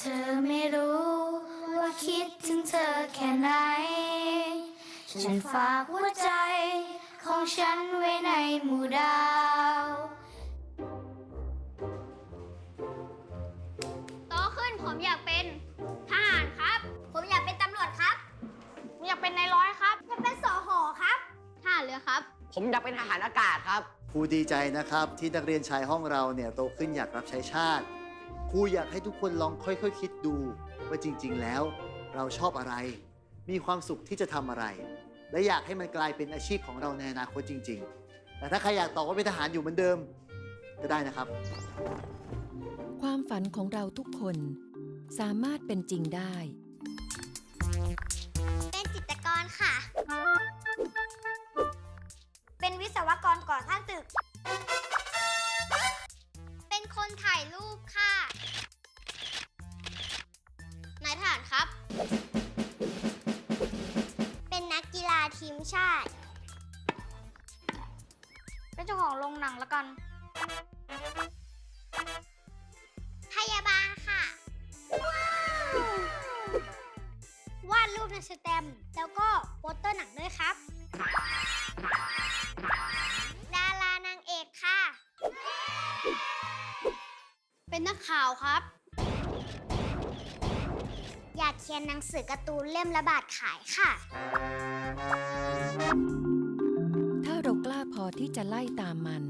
เธอไม่รู้ว่าคิดถึงเธอแค่ไหน ฉันฝากหัวใจของฉันไว้ในหมู่ดาว โตขึ้นผมอยากเป็นทหารครับ ผมอยากเป็นตำรวจครับ ผมอยากเป็นนายร้อยครับ อยากเป็นสอหอครับทหารเรือครับ ผมอยากเป็นทหารอากาศครับ ครูดีใจนะครับที่นักเรียนชายห้องเราเนี่ยโตขึ้นอยากรับใช้ชาติ ครูอยากให้ทุกคนลองค่อยๆคคิดดู ว่าจริง ๆ แล้ว เราชอบอะไร มีความสุขที่จะทำอะไร และอยากให้มันกลายเป็นอาชีพของเราในอนาคตจริง ๆ แต่ถ้าใครอยากตอบว่าเป็นทหารอยู่เหมือนเดิมก็ได้นะครับ ความฝันของเราทุกคน สามารถเป็นจริงได้ เป็นเจ้าของโรงหนังแล้วกัน พยาบาลค่ะ ว้าว วาดรูปในสแตมป์แล้วก็โปสเตอร์หนังด้วยครับ ดารานางเอกค่ะ เป็นนักข่าวครับ อยากเขียนหนังสือการ์ตูนเล่มละบาทขายค่ะถ้า เรากล้าพอที่จะไล่ตามมัน